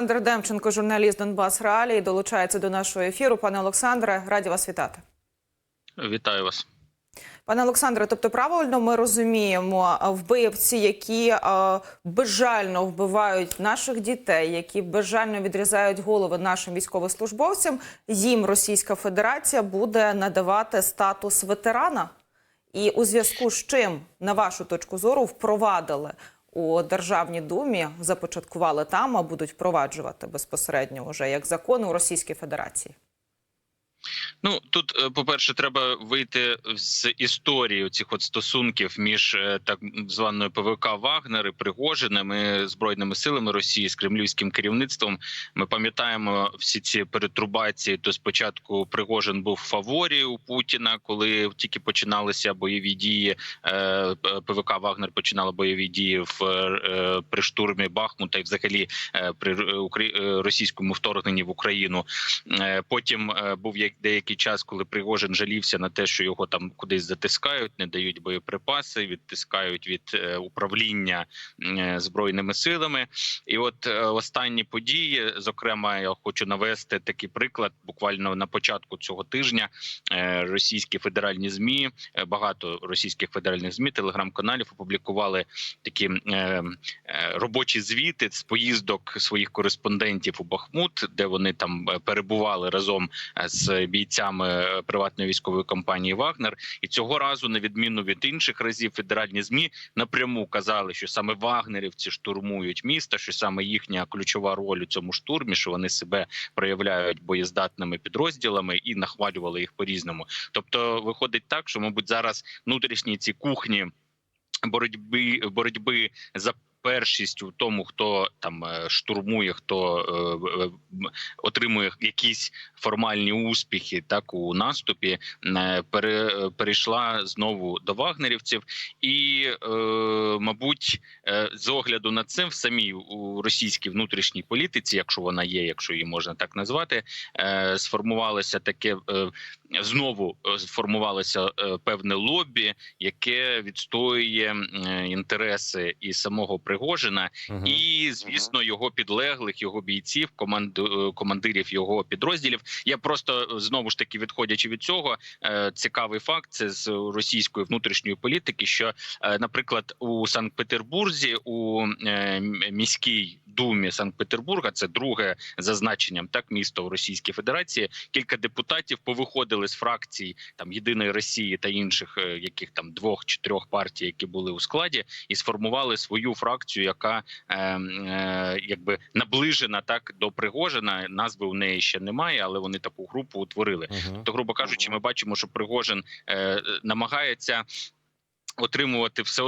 Олександр Демченко, журналіст Донбас Реалії, долучається до нашого ефіру. Пане Олександре, раді вас вітати. Вітаю вас. Пане Олександре, тобто правильно ми розуміємо вбивці, які безжально вбивають наших дітей, які безжально відрізають голови нашим військовослужбовцям. Їм Російська Федерація буде надавати статус ветерана. І у зв'язку з чим, на вашу точку зору, впровадили у Державній думі, започаткували там, а будуть впроваджувати безпосередньо вже як закон у Російській Федерації. Ну тут, е, по-перше, треба вийти з історії цих от стосунків між е, так званою ПВК Вагнер і Пригожинами збройними силами Росії з кремлівським керівництвом. Ми пам'ятаємо всі ці перетрубації. То спочатку Пригожин був в фаворі у Путіна, коли тільки починалися бойові дії. е, ПВК Вагнер починала бойові дії в при штурмі Бахмута і взагалі при російському вторгненні в Україну. Потім був як деякий час, коли Пригожин жалівся на те, що його там кудись затискають, не дають боєприпаси, відтискають від е, управління е, збройними силами. І от е, останні події, зокрема, я хочу навести такий приклад. Буквально на початку цього тижня російські федеральні змі, багато російських федеральних змі, телеграм-каналів опублікували такі робочі звіти з поїздок своїх кореспондентів у Бахмут, де вони там перебували разом з бійцями е, приватної військової компанії Вагнер. І цього разу, на відміну від інших разів, федеральні змі напряму казали, що саме вагнерівці штурмують місто, що саме їхня ключова роль у цьому штурмі, що вони себе проявляють боєздатними підрозділами і нахвалювали їх по різному. Тобто, виходить так, що мабуть зараз внутрішні ці кухні боротьби боротьби за. Першість у тому, хто там е, штурмує, хто е, е, отримує якісь формальні успіхи, так у наступі е, пере, перейшла знову до вагнерівців, і е, мабуть, е, з огляду на це в самій у російській внутрішній політиці, якщо вона є, якщо її можна так назвати, е, сформувалося таке е, знову е, сформувалося е, певне лобі, яке відстоює е, інтереси і самого Пригожина, Мгм. і звісно його підлеглих, його бійців, команд е, командирів його підрозділів. Я просто знову ж таки відходячи від цього, цікавий факт це з російської внутрішньої політики. Що, наприклад, у Санкт-Петербурзі у міській думі Санкт-Петербурга, це друге за значенням, так місто в Російській Федерації. Кілька депутатів повиходили з фракцій там єдиної Росії та інших, е, яких там двох чи трьох партій, які були у складі, і сформували свою фракцію, яка е, е, якби наближена так до Пригожина. Назви у неї ще немає, але вони таку групу утворили. Мгм. То, грубо кажучи, ми бачимо, що Пригожин е, намагається отримувати все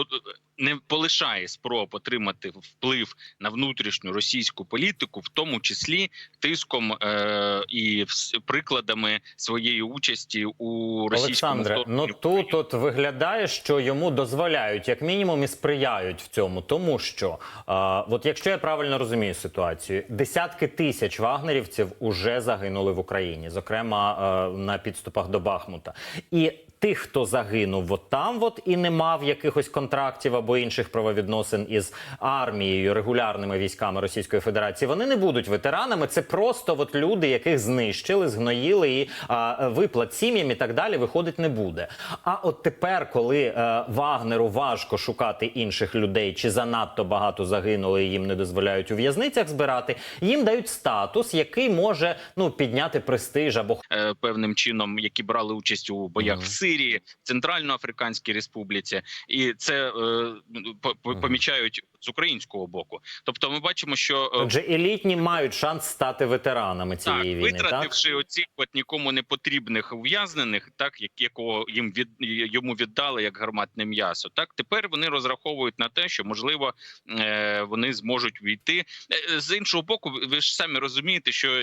не полишає спроб отримати вплив на внутрішню російську політику, в тому числі тиском е, і прикладами своєї участі у російському Олександре, ну тут от виглядає, що йому дозволяють, як мінімум, і сприяють в цьому, тому що а, от якщо я правильно розумію ситуацію, десятки тисяч вагнерівців уже загинули в Україні, зокрема а, на підступах до Бахмута, і тих, хто загинув от там, от і не мав якихось контрактів або інших правовідносин із армією, регулярними військами Російської Федерації, вони не будуть ветеранами. Це просто от люди, яких знищили, згноїли, і а, виплат сім'ям і так далі виходить не буде. А от тепер, коли е, Вагнеру важко шукати інших людей, чи занадто багато загинули, і їм не дозволяють у в'язницях збирати, їм дають статус, який може ну підняти престиж або е, певним чином, які брали участь у боях в Сирії, Центральноафриканській Республіці, і це е, по- по- помічають з українського боку. Тобто, ми бачимо, що е, Отже, елітні мають шанс стати ветеранами так, цієї війни. Так витративши оці от нікому не потрібних ув'язнених, так як якого їм від йому віддали як гарматне м'ясо. Так тепер вони розраховують на те, що можливо е, вони зможуть війти Е, з іншого боку. Ви ж самі розумієте, що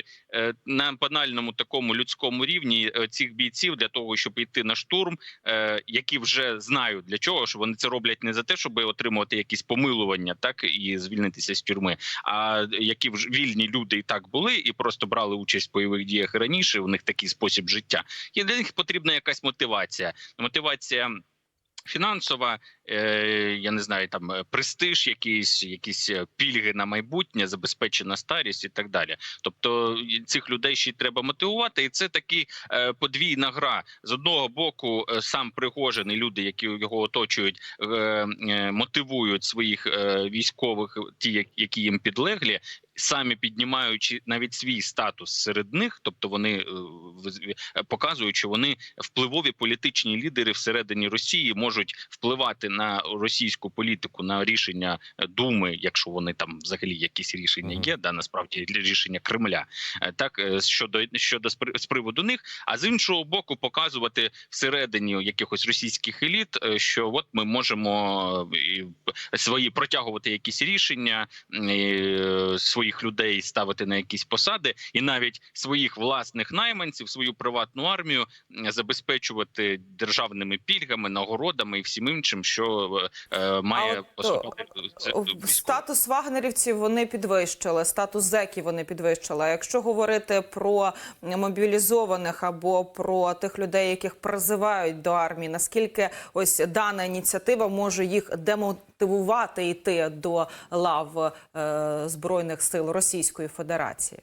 на банальному такому людському рівні цих бійців для того, щоб йти на штурм, які вже знають для чого, що вони це роблять не за те, щоб отримувати якісь помилування, так і звільнитися з тюрми, а які вже вільні люди і так були, і просто брали участь в бойових діях раніше. У них такий спосіб життя. І для них потрібна якась мотивація. Мотивація. Фінансова я не знаю, там е, престиж, якісь, якісь е, пільги на майбутнє, забезпечена старість і так далі. Тобто цих людей ще й треба мотивувати, і це такі е, подвійна гра. З одного боку, е, сам Пригожин і люди, які його оточують, е, е, мотивують своїх е, військових, ті, які їм підлеглі. Самі піднімаючи навіть свій статус серед них, тобто вони е, е, показують, що вони впливові політичні лідери всередині Росії можуть впливати на російську політику, на рішення е, Думи, якщо вони там взагалі якісь рішення є, да насправді для рішення Кремля, Е, так е, щодо щодо з приводу них, а з іншого боку, показувати всередині якихось російських еліт, що от ми можемо свої протягувати якісь рішення, своїх людей ставити на якісь посади, і навіть своїх власних найманців, свою приватну армію забезпечувати державними пільгами, нагородами і всім іншим, що е, має поступати військовий. Статус вагнерівців вони підвищили, статус зеків вони підвищили. А якщо говорити про мобілізованих або про тих людей, яких призивають до армії, наскільки ось дана ініціатива може їх демотивувати йти до лав е, збройних сил Російської Федерації?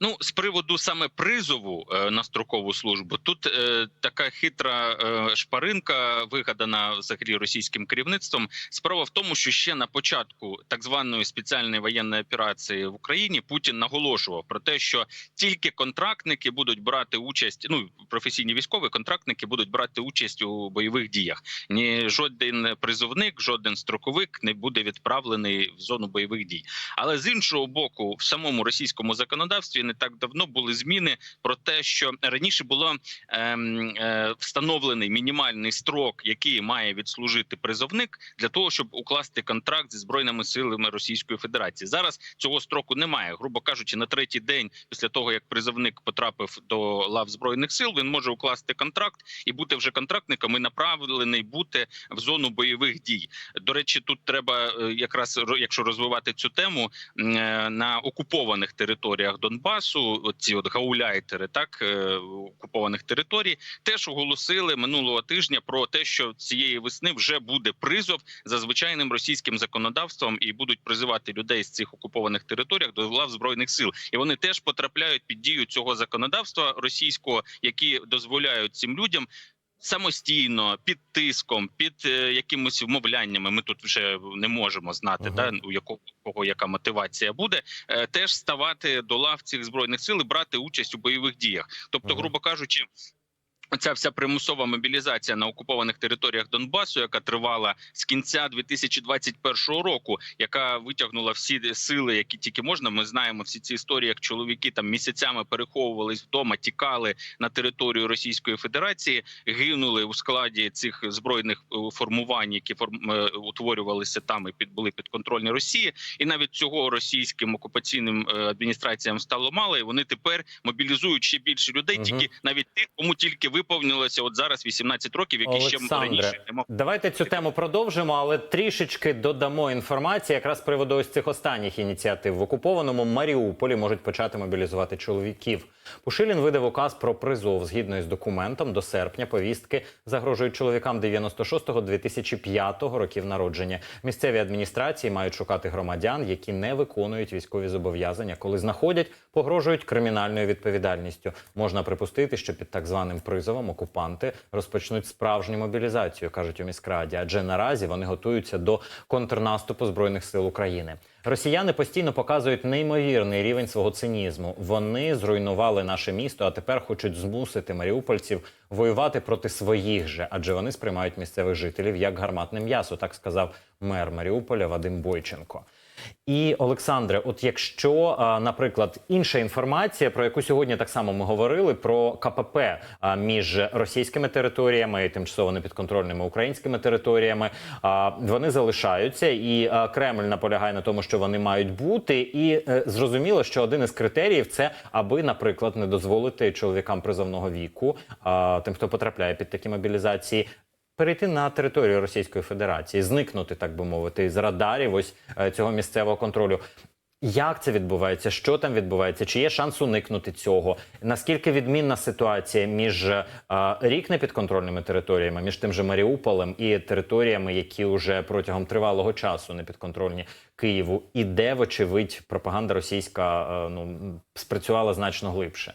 Ну, з приводу саме призову е, на строкову службу, тут е, така хитра е, шпаринка, вигадана взагалі російським керівництвом. Справа в тому, що ще на початку так званої спеціальної воєнної операції в Україні Путін наголошував про те, що тільки контрактники будуть брати участь. Ну професійні військові контрактники будуть брати участь у бойових діях. Ні, жоден призовник, жоден строковик не буде відправлений в зону бойових дій. Але з іншого боку, в самому російському законодавстві не так давно були зміни про те, що раніше було ем, е, встановлений мінімальний строк, який має відслужити призовник для того, щоб укласти контракт зі збройними силами Російської Федерації. Зараз цього строку немає. Грубо кажучи, на третій день після того як призовник потрапив до лав збройних сил, він може укласти контракт і бути вже контрактником і направлений бути в зону бойових дій. До речі, тут треба е, якраз якщо розвивати цю тему е, на окупованих територіях Донбасу, ці от гауляйтери, так е, окупованих територій, теж оголосили минулого тижня про те, що цієї весни вже буде призов за звичайним російським законодавством, і будуть призивати людей з цих окупованих територіях до лав збройних сил, і вони теж потрапляють під дію цього законодавства російського, які дозволяють цим людям самостійно під тиском, під е, якимось вмовляннями. Ми тут вже не можемо знати, Ага. да у якого кого яка мотивація буде, е, теж ставати до лав цих збройних сил і брати участь у бойових діях. Тобто, Ага. грубо кажучи. Ця вся примусова мобілізація на окупованих територіях Донбасу, яка тривала з кінця 2021 року, яка витягнула всі сили, які тільки можна. Ми знаємо всі ці історії, як чоловіки там місяцями переховувались вдома, тікали на територію Російської Федерації, гинули у складі цих збройних е, формувань, які форм е, утворювалися там і під були підконтрольні Росії. І навіть цього російським окупаційним е, адміністраціям стало мало, і вони тепер мобілізують ще більше людей, тільки навіть тих, кому тільки виповнилося от зараз 18 років, які ще раніше не могли. Давайте цю тему продовжимо, але трішечки додамо інформації якраз з приводу ось цих останніх ініціатив. В окупованому Маріуполі можуть почати мобілізувати чоловіків. Пушилін видав указ про призов згідно із документом до серпня. Повістки загрожують чоловікам 96-2005 років народження. Місцеві адміністрації мають шукати громадян, які не виконують військові зобов'язання. Коли знаходять, погрожують кримінальною відповідальністю. Можна припустити, що під так званим призовом окупанти розпочнуть справжню мобілізацію, кажуть у міськраді. Адже наразі вони готуються до контрнаступу збройних сил України. Росіяни постійно показують неймовірний рівень свого цинізму. Вони зруйнували наше місто, а тепер хочуть змусити маріупольців воювати проти своїх же, адже вони сприймають місцевих жителів як гарматне м'ясо. Так сказав мер Маріуполя Вадим Бойченко. І Олександре, от якщо, наприклад, інша інформація, про яку сьогодні так само ми говорили, про КПП між російськими територіями і тимчасово непідконтрольними українськими територіями, вони залишаються, і Кремль наполягає на тому, що вони мають бути. І е, зрозуміло, що один із критеріїв це аби, наприклад, не дозволити чоловікам призовного віку, тим, хто потрапляє під такі мобілізації, перейти на територію Російської Федерації, зникнути, так би мовити, з радарів ось е, цього місцевого контролю. Як це відбувається? Що там відбувається? Чи є шанс уникнути цього? Наскільки відмінна ситуація між е, рік непідконтрольними територіями, між тим же Маріуполем і територіями, які вже протягом тривалого часу непідконтрольні Києву, і де, вочевидь, пропаганда російська е, ну спрацювала значно глибше?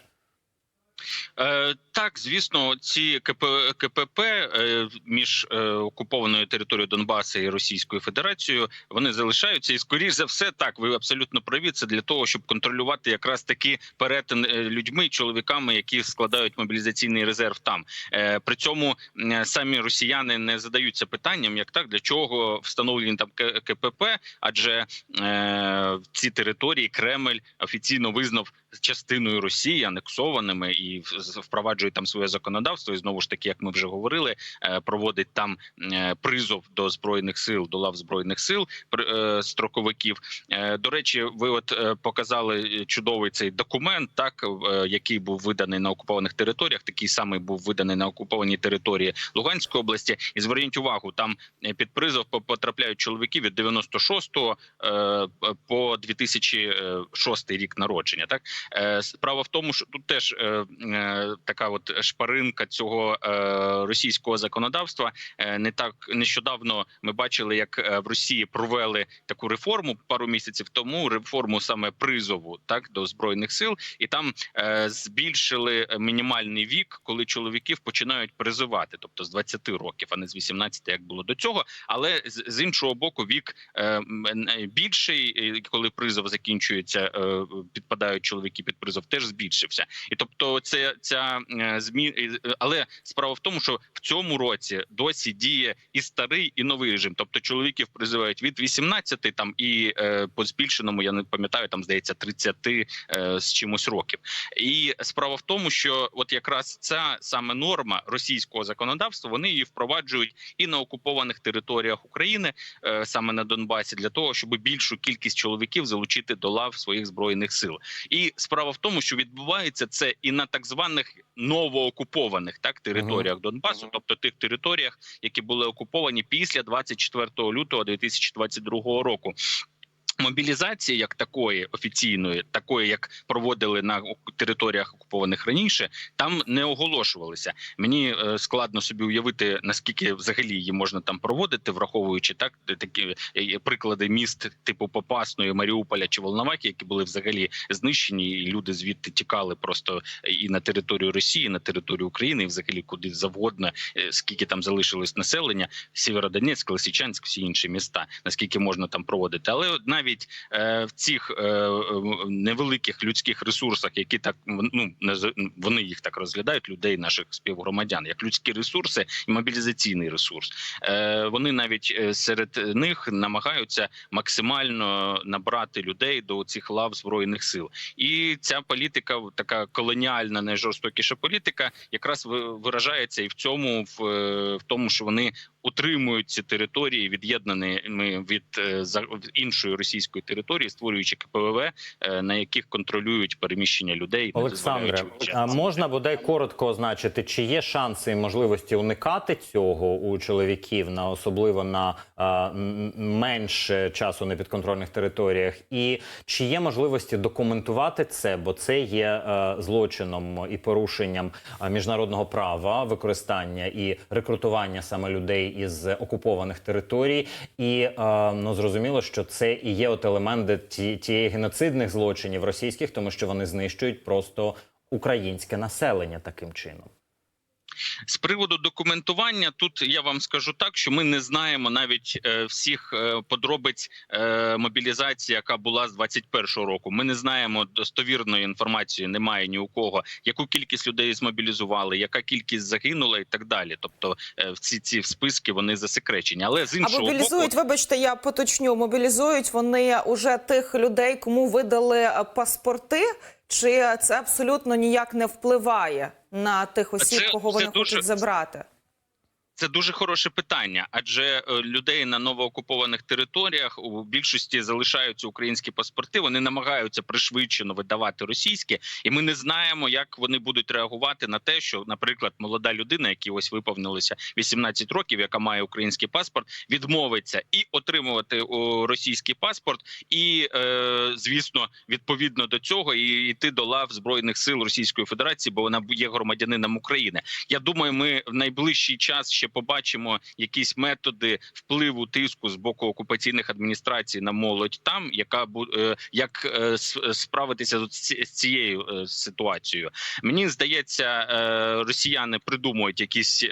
Е, так, звісно, ці КП, КПП е, між е, окупованою територією Донбасу і Російською Федерацією вони залишаються, і скоріш за все, так ви абсолютно праві. Це для того, щоб контролювати якраз таки перетин людьми, чоловіками, які складають мобілізаційний резерв там. При цьому самі росіяни не задаються питанням, як так для чого встановлені там КПП, адже е, ці території Кремль офіційно визнав частиною Росії, анексованими і з- впроваджує там своє законодавство. І знову ж таки, як ми вже говорили, е, проводить там е, призов до збройних сил, до лав збройних сил е, строковиків. До речі, ви от показали чудовий цей документ, так який був виданий на окупованих територіях. Такий самий був виданий на окупованій території Луганської області. І зверніть увагу, там під призов по- потрапляють чоловіки від 96-го е, по 2006 рік народження. Так Справа в тому, що тут теж така от шпаринка цього е, російського законодавства. Е, Не так нещодавно ми бачили, як е, в Росії провели таку реформу пару місяців тому. Реформу саме призову так до збройних сил, і там е, збільшили мінімальний вік, коли чоловіків починають призивати, тобто з 20 років, а не з 18, як було до цього. Але з, іншого боку, вік е, е, більший, коли призов закінчується, е, підпадають чоловіки під призов, теж збільшився. І тобто, це ця е, змі... е, але справа в тому, що в цьому році досі діє і старий, і новий режим. Тобто чоловіків призивають від 18 там і е, по збільшеному, я не пам'ятаю, там здається 30 е, з чимось років. І справа в тому, що от якраз ця саме норма російського законодавства вони її впроваджують і на окупованих територіях України, саме на Донбасі, для того, щоб більшу кількість чоловіків залучити до лав своїх збройних сил. І справа в тому, що відбувається це і на так званих новоокупованих так територіях Донбасу, Мгм. тобто тих територіях, які були окуповані після 24 лютого 2022 року. Мобілізації як такої офіційної, такої як проводили на територіях окупованих раніше, там не оголошувалися. Мені е, складно собі уявити наскільки взагалі її можна там проводити, враховуючи так такі е, приклади міст типу Попасної, Маріуполя чи Волновахи, які були взагалі знищені, і люди звідти тікали просто і на територію Росії, і на територію України, і взагалі куди завгодно, е, скільки там залишилось населення, Сєвєродонецьк, Лисичанськ, всі інші міста, наскільки можна там проводити, але от навіть е, в цих е, е, невеликих людських ресурсах, які так ну вони їх так розглядають, людей наших співгромадян, як людські ресурси і мобілізаційний ресурс. Вони навіть серед них намагаються максимально набрати людей до цих лав збройних сил. І ця політика, така колоніальна, найжорстокіша політика, якраз ви- виражається і в цьому, в тому, що вони утримують ці території, від'єднаними від е, за- іншої російської території, створюючи КПВВ, е, на яких контролюють переміщення людей, Олександре, а можна бодай коротко означити, чи є шанси і можливості уникати цього у чоловіків на особливо на а, менше часу на підконтрольних територіях, і чи є можливості документувати це, бо це є е, злочином і порушенням міжнародного права використання і рекрутування саме людей із окупованих територій, і е, ну зрозуміло, що це і є от елементи ті, тієї геноцидних злочинів російських, тому що вони знищують просто українське населення таким чином. З приводу документування, тут я вам скажу так, що ми не знаємо навіть е, всіх е, подробиць е, мобілізації, яка була з 21-го року. Ми не знаємо достовірної інформації, немає ні у кого, яку кількість людей змобілізували, яка кількість загинула і так далі. Тобто всі ці списки вони засекречені. Але з А іншого мобілізують, боку, вибачте, я поточню. Мобілізують вони уже тих людей, кому видали паспорти, чи це абсолютно ніяк не впливає на тих осіб, Це- кого це вони дуже- хочуть забрати? Це дуже хороше питання, адже е, людей на новоокупованих територіях у більшості залишаються українські паспорти. Вони намагаються пришвидшено видавати російські, і ми не знаємо, як вони будуть реагувати на те, що, наприклад, молода людина, якій ось виповнилося 18 років, яка має український паспорт, відмовиться і отримувати російський паспорт, і е, звісно, відповідно до цього, і йти до лав збройних сил Російської Федерації, бо вона є громадянином України. Я думаю, ми в найближчий час ще побачимо якісь методи впливу тиску з боку окупаційних адміністрацій на молодь там, яка е, як е, справитися з цією е, ситуацією. Мені здається, росіяни придумують якісь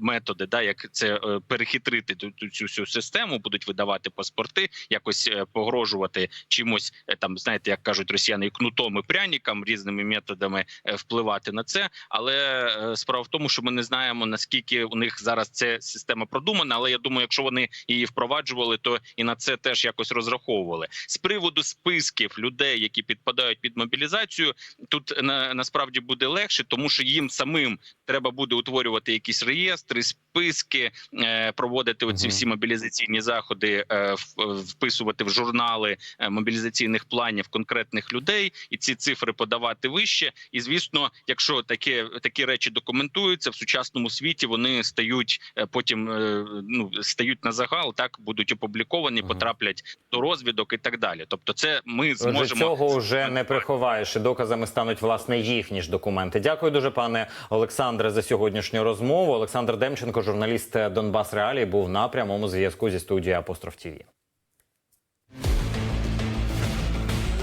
методи, да, як це перехитрити цю всю систему, будуть видавати паспорти, якось погрожувати чимось там, знаєте, як кажуть росіяни, і кнутом і прянікам різними методами впливати на це. Але справа в тому, що ми не знаємо наскільки у них зараз ця система продумана. Але я думаю, якщо вони її впроваджували, то і на це теж якось розраховували. З приводу списків людей, які підпадають під мобілізацію, тут на, насправді буде легше, тому що їм самим треба буде утворювати якісь реєстри, списки, е, проводити оці всі мобілізаційні заходи, е, вписувати в журнали е, мобілізаційних планів конкретних людей, і ці цифри подавати вище. І звісно, якщо таке такі речі документуються в сучасному світі, вони стають е, потім е, ну стають на загал, так будуть опубліковані, потраплять до розвідок і так далі. Тобто, це ми Отже, зможемо цього вже не приховаєш. І доказами стануть власне їхні ж документи. Дякую дуже, пане Олександре, за сьогоднішню розмову. Олександр Демченко, журналіст Донбас Реалії, був на прямому зв'язку зі студією Апостроф ТІВІ.